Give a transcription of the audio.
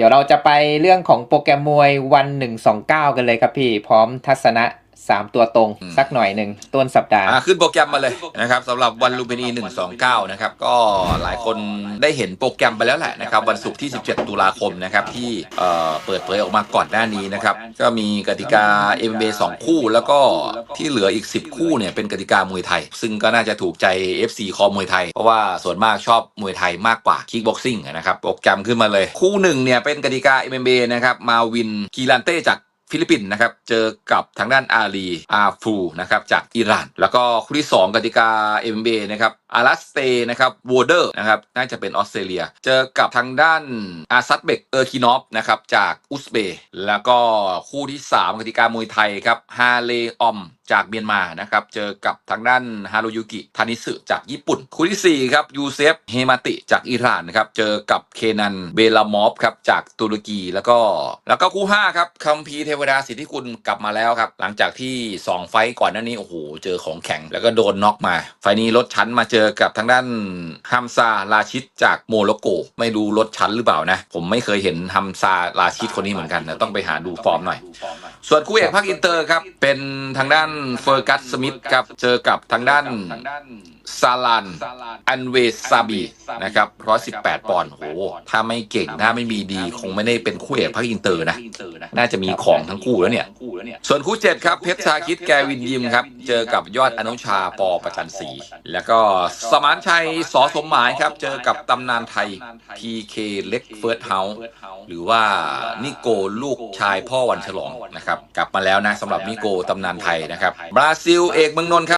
เดี๋ยวเราจะไปเรื่องของโปรแกรมมวยวัน 129 กันเลยครับพี่ พร้อมทัศนะ 3ตัวตรงอืมสักหน่อยหนึ่งต้นสัปดาห์อ่าขึ้นโปรแกรมมาเลยนะครับสำหรับวันลูมินี129 นะครับ ก็หลายคนได้เห็นโปรแกรมไปแล้วแหละนะครับ วันศุกร์ที่ 17 ตุลาคมนะครับ ที่เอ่อเปิดเผยออกมาก่อนหน้านี้นะครับ ก็มีกติกา MMA 2 คู่ แล้วก็ที่เหลืออีก 10 คู่เนี่ยเป็นกติกามวยไทย ซึ่งก็น่าจะถูกใจ FC คอมวยไทย เพราะว่าส่วนมากชอบมวยไทยมากกว่าคิกบ็อกซิ่งนะครับโปรแกรมขึ้นมาเลย คู่หนึ่งเนี่ยเป็นกติกา MMA นะครับมาวินกีรันเต้จาก ฟิลิปปินส์นะครับ เจอกับทางด้านอาลีอาฟูนะครับจากอิหร่าน แล้วก็คู่ที่ 2กติกา NBA นะครับอารัสเตนะครับวอเดอร์นะครับน่าจะเป็นออสเตรเลีย เจอกับทางด้านอาซัดเบกเออร์คินอฟนะครับจากอุซเบย์แล้วก็คู่ที่ 3กติกามวยไทยครับฮาเลออมจากเมียนมานะครับเจอกับทางด้านฮารุยุกิทานิสึจากญี่ปุ่น คู่ที่4ครับยูเซฟเฮมาติจากอิหร่านนะครับเจอกับเคนันเบลามอฟครับจากตุรกีแล้วก็แล้วก็คู่5ครับคัมพีเทววดาสิทธิคุณกลับมาแล้วครับ หลังจากที่ 2 ไฟก่อนหน้านี้ โอ้โห เจอของแข็งแล้วก็โดนน็อกมา ไฟนี้ลดชั้นมาเจอกับทางด้านฮัมซาลาชิดจากโมร็อกโก ไม่รู้ลดชั้นหรือเปล่านะ ผมไม่เคยเห็นฮัมซาลาชิดคนนี้เหมือนกันนะต้องไปหาดูฟอร์มหน่อย ส่วนคู่เอกภาคอินเตอร์ครับเป็นทางด้านเฟอร์กัสสมิธครับเจอกับทางด้านซาลันอันเวซาบีนะครับ118ปอนด์โหถ้าไม่เก่งถ้าไม่มีดี คงไม่ได้เป็นคู่เอกภาคอินเตอร์นะ น่าจะมีของทั้งคู่แล้วเนี่ย ส่วนคู่7ครับเพชรชาคิดแกวินยิมครับ เจอกับยอดอนุชาปอประจันศรีแล้วก็สมานชัยสอสมหมายครับ เจอกับตำนานไทย PK เล็กเฟิร์สเฮาส์หรือว่านิโกลูกชายพ่อวันฉลองนะครับ กลับมาแล้วนะสำหรับนิโกตำนานไทยนะครับ บราซิลเอกเมืองนนท์ครับ